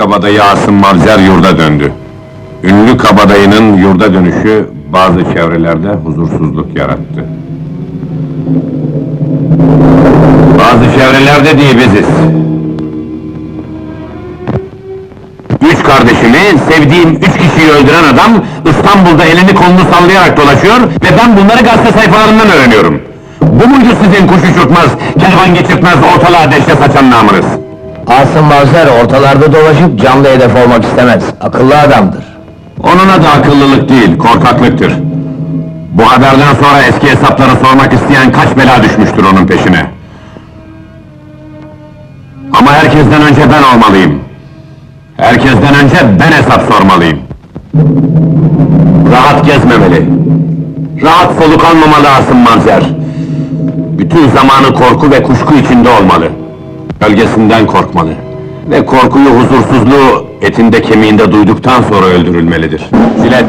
kabadayı Asım Mavzer yurda döndü. Ünlü kabadayının yurda dönüşü bazı çevrelerde huzursuzluk yarattı. Bazı çevrelerde diye biziz. Üç kardeşimi, sevdiğim üç kişiyi öldüren adam İstanbul'da elini kolunu sallayarak dolaşıyor ve ben bunları gazete sayfalarından öğreniyorum. Bu muydu sizin kuş uçurtmaz, kervan geçirtmez, ortalığa dehşet saçan namınız? Asım Mavzer ortalarda dolaşıp canlı hedef olmak istemez. Akıllı adamdır. Onun adı akıllılık değil, korkaklıktır. Bu haberden sonra eski hesapları sormak isteyen kaç bela düşmüştür onun peşine. Ama herkesten önce ben olmalıyım. Herkesten önce ben hesap sormalıyım. Rahat gezmemeli. Rahat soluk almamalı Asım Manzer. Bütün zamanı korku ve kuşku içinde olmalı. Gölgesinden korkmalı. Ve korkuyu, huzursuzluğu etinde kemiğinde duyduktan sonra öldürülmelidir. Jilet!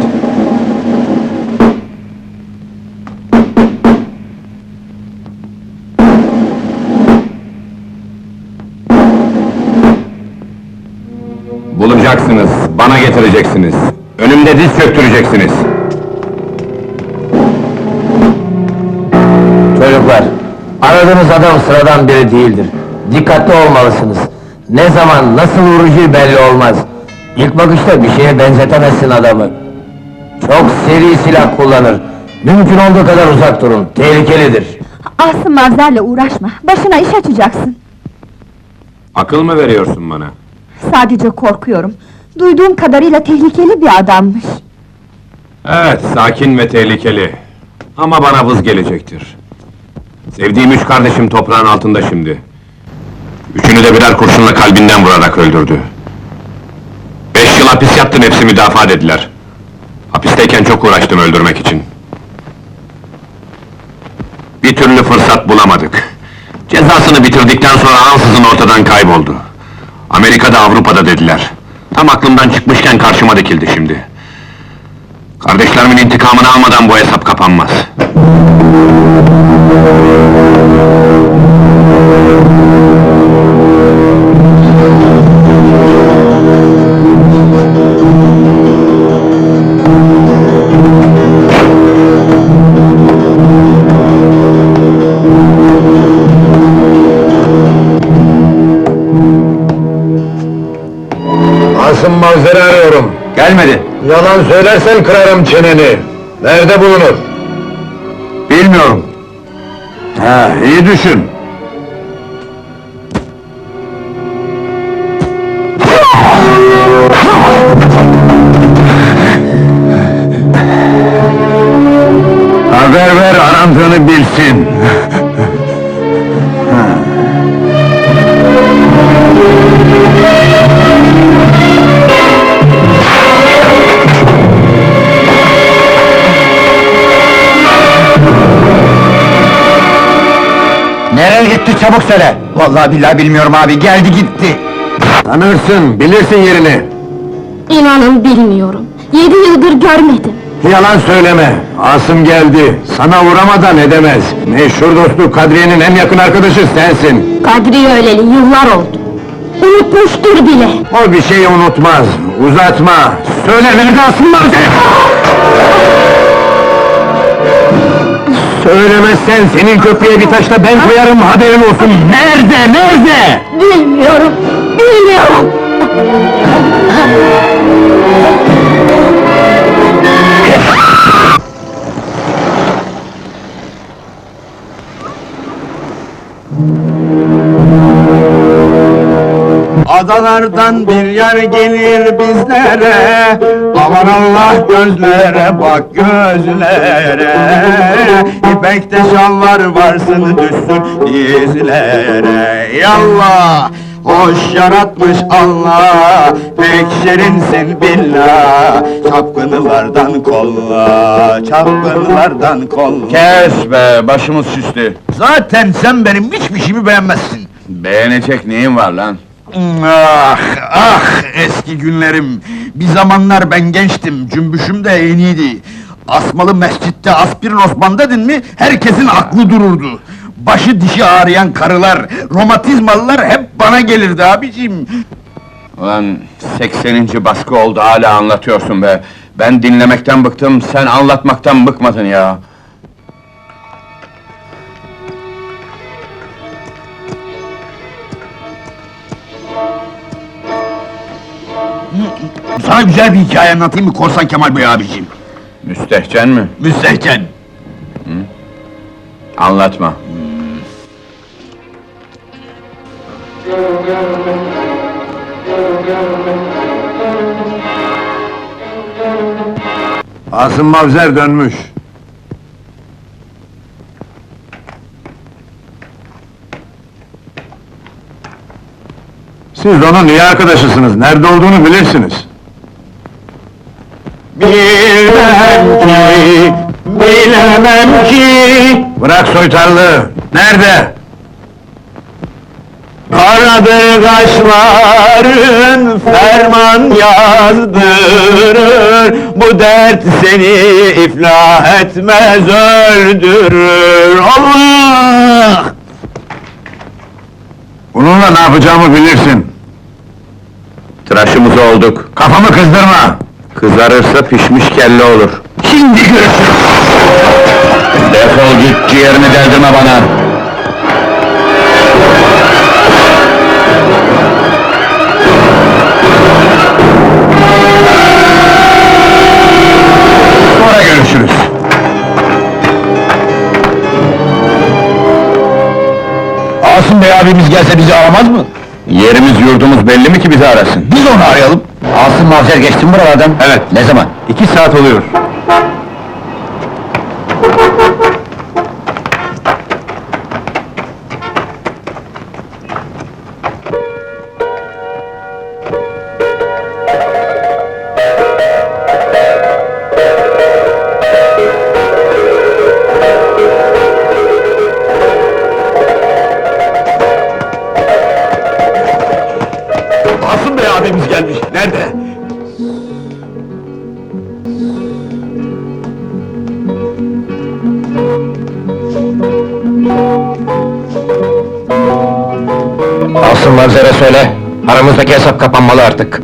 Bulacaksınız, bana getireceksiniz. Önümde diz çöktüreceksiniz. Çocuklar, aradığınız adam sıradan biri değildir. Dikkatli olmalısınız. Ne zaman, nasıl vuracağı belli olmaz. İlk bakışta bir şeye benzetemezsin adamı. Çok seri silah kullanır. Mümkün olduğu kadar uzak durun, tehlikelidir. Asım Mavzer'le uğraşma, başına iş açacaksın. Akıl mı veriyorsun bana? Sadece korkuyorum. Duyduğum kadarıyla tehlikeli bir adammış. Evet, sakin ve tehlikeli. Ama bana vız gelecektir. Sevdiğim üç kardeşim toprağın altında şimdi. Üçünü de birer kurşunla kalbinden vurarak öldürdü. Beş yıl hapis yattın, hepsi müdafaa dediler. Hapisteyken çok uğraştım öldürmek için. Bir türlü fırsat bulamadık. Cezasını bitirdikten sonra ansızın ortadan kayboldu. Amerika'da, Avrupa'da dediler. Tam aklımdan çıkmışken karşıma dikildi şimdi. Kardeşlerimin intikamını almadan bu hesap kapanmaz. Gelmedi. Yalan söylersen kırarım çeneni. Nerede bulunur? Bilmiyorum. Ha, iyi düşün. Haber ver arandığını bilsin. Nereye gitti çabuk söyle! Vallahi billahi bilmiyorum abi, geldi gitti. Tanırsın, bilirsin yerini. İnanın bilmiyorum. Yedi yıldır görmedim. Yalan söyleme, Asım geldi. Sana uğramadan edemez. Meşhur dostu Kadriye'nin en yakın arkadaşı sensin. Kadri öyleli yıllar oldu. Unutmuştur bile. O bir şeyi unutmaz. Uzatma. Söyle nerede Asım vardı? Söylemezsen senin köprüye bir taşla ben koyarım haberin olsun. Nerede, nerede? Bilmiyorum, bilmiyorum. Adalardan bir yer gelir bizlere. Aman Allah gözlere bak gözlere. İpekte şalvar varsın düşsün dizlere. Yallah Hoş yaratmış Allah. Pek şirinsin billah. Çapkınlardan kolla Çapkınlardan kolla. Kes be, başımız şişti. Zaten sen benim hiçbir şeyimi beğenmezsin. Beğenecek neyin var lan? Ah, ah eski günlerim! Bir zamanlar ben gençtim, cümbüşüm de en iyiydi. Asmalı mescitte Aspirin Osman dedin mi, herkesin aklı dururdu. Başı dişi ağrıyan karılar, romatizmalılar hep bana gelirdi abicim. Ulan 80. baskı oldu hala anlatıyorsun be. Ben dinlemekten bıktım, sen anlatmaktan bıkmadın ya. Sana güzel bir hikaye anlatayım mı Korsan Kemal Bey abiciğim? Müstehcen mi? Müstehcen. Anlatma. Asım Mavzer dönmüş. Siz onun iyi arkadaşısınız, nerede olduğunu bilirsiniz. Bilmem ki, bilemem ki, Bırak soytarlığı, nerede? Karadır kaşların ferman yazdırır Bu dert seni iflah etmez öldürür Allah! Bununla ne yapacağımı bilirsin. Tıraşımız olduk. Kafamı kızdırma! Kızarırsa pişmiş kelle olur. Şimdi görüşürüz! Defol git, ciğerini deldirme bana. Sonra görüşürüz. Asım Bey abimiz gelse bizi aramaz mı? Yerimiz yurdumuz belli mi ki bizi arasın? Biz onu arayalım. Asım Mavzer geçti mi buralardan? Evet. Ne zaman? İki saat oluyor. Mavzer'e söyle, aramızdaki hesap kapanmalı artık.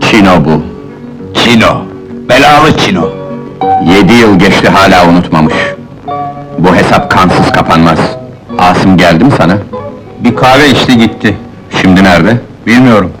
Çino bu. Çino. Belalı Çino. Yedi yıl geçti hala unutmamış. Bu hesap kansız kapanmaz. Asım geldi mi sana? Bir kahve içti gitti. Şimdi nerede? Bilmiyorum.